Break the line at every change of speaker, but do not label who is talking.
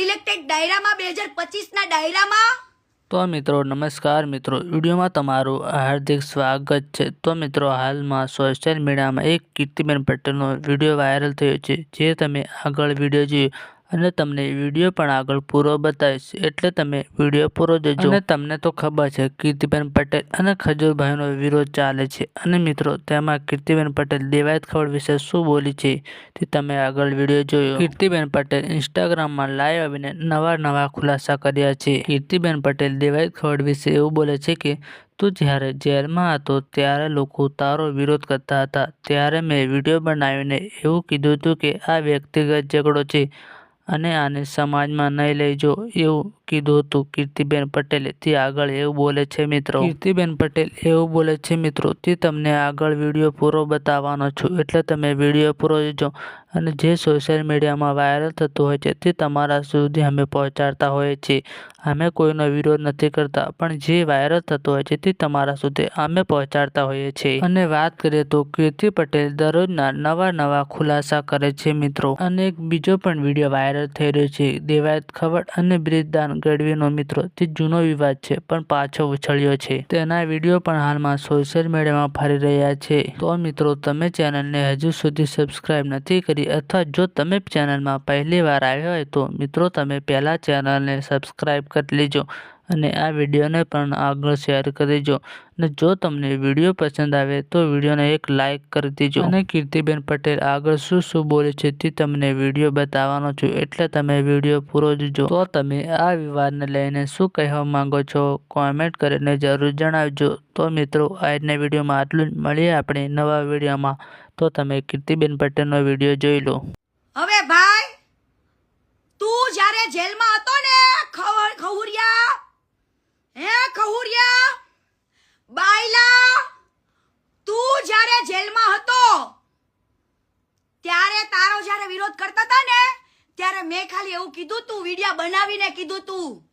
Selected ડાયરામાં બે હજાર પચીસના ડાયરામાં?
તો મિત્રો, નમસ્કાર મિત્રો. વિડીયોમાં તમારું હાર્દિક સ્વાગત છે. તો મિત્રો, હાલમાં સોશિયલ મીડિયામાં એક કીર્તિબેન પટેલનો વીડિયો વાયરલ થયો છે. જે તમે આગળ વીડિયો જોયો અને તમને વીડિયો પણ આગળ પૂરો બતાવીશ. એટલે તમે વીડિયો પૂરો જોજો. અને તમને તો ખબર છે, કીર્તિબેન પટેલ અને ખજૂરભાઈનો વિરોધ ચાલે છે. અને મિત્રો, તેમાં કીર્તિબેન પટેલ દેવાયત ખવડ વિશે શું બોલી છે, તે તમે આગળ વીડિયો જોયો. કીર્તિબેન પટેલ ઇન્સ્ટાગ્રામમાં લાઈવ આવીને નવા નવા ખુલાસા કર્યા છે. કીર્તિબેન પટેલ દેવાયત ખવડ વિશે એવું બોલે છે કે, તું જ્યારે જેલમાં હતો, ત્યારે લોકો તારો વિરોધ કરતા હતા. ત્યારે મેં વીડિયો બનાવીને એવું કીધું હતું કે, આ વ્યક્તિગત ઝઘડો છે. અને આને સમાજમાં નહીં લઈ જો એવું કીધું હતું. કીર્તિબેન પટેલે, તે આગળ એવું બોલે છે મિત્રો. કીર્તિબેન પટેલ, એવું બોલે છે મિત્રો, તે તમને આગળ વીડિયો પૂરો બતાવવાનો છું. એટલે તમે વીડિયો પૂરો જોજો. અને જે સોશિયલ મીડિયામાં વાયરલ થતું હોય છે, તે તમારા સુધી અમે પહોંચાડતા હોઈએ છીએ. અમે કોઈનો વિરોધ નથી કરતા, પણ જે વાયરલ થતું હોય છે, તે તમારા સુધી અમે પહોંચાડતા હોઈએ છીએ. અને વાત કરીએ તો કીર્તિ પટેલ દરરોજના નવા નવા ખુલાસા કરે છે મિત્રો. અને એક બીજો પણ વીડિયો વાયરલ થઈ રહ્યો છે. દેવાયત ખવડ અને બ્રિજદાન ગઢવીનો મિત્રો તે જૂનો વિવાદ છે, પણ પાછો ઉછળ્યો છે. તેના વીડિયો પણ હાલમાં સોશિયલ મીડિયામાં ફરી રહ્યા છે. તો મિત્રો, તમે ચેનલને હજુ સુધી સબસ્ક્રાઇબ નથી કરી અથવા જો તમે ચેનલમાં પહેલી વાર આવ્યા હોય તો મિત્રો, તમે પહેલા ચેનલને સબસ્ક્રાઇબ કરી લેજો. અને આ વિડીયોને પણ આગળ શેર કરી દેજો. અને જો તમને વીડિયો પસંદ આવે તો વિડીયોને એક લાઇક કરી દેજો. અને કીર્તિબેન પટેલ આગળ શું શું બોલે છે તે તમને વીડિયો બતાવવાનો છું. એટલે તમે વીડિયો પૂરો જોજો. તો તમે આ વિવાદને લઈને શું કહેવા માંગો છો કોમેન્ટ કરીને જરૂર જણાવજો. તો મિત્રો, આજના વિડીયોમાં આટલું જ. મળીએ આપણે નવા વિડીયોમાં. તો તમે કીર્તિબેન પટેલનો વીડિયો જોઈ લો
હવે ભાઈ તું જ્યારે જેલમાં હતો ને ખવ- ખહુરિયા હે ખહુરિયા બાયલા તું જ્યારે જેલમાં હતો ત્યારે તારો જ્યારે વિરોધ કરતા હતા ને? ત્યારે મેં ખાલી એવું કીધું તું વિડીયા બનાવીને કીધું તું.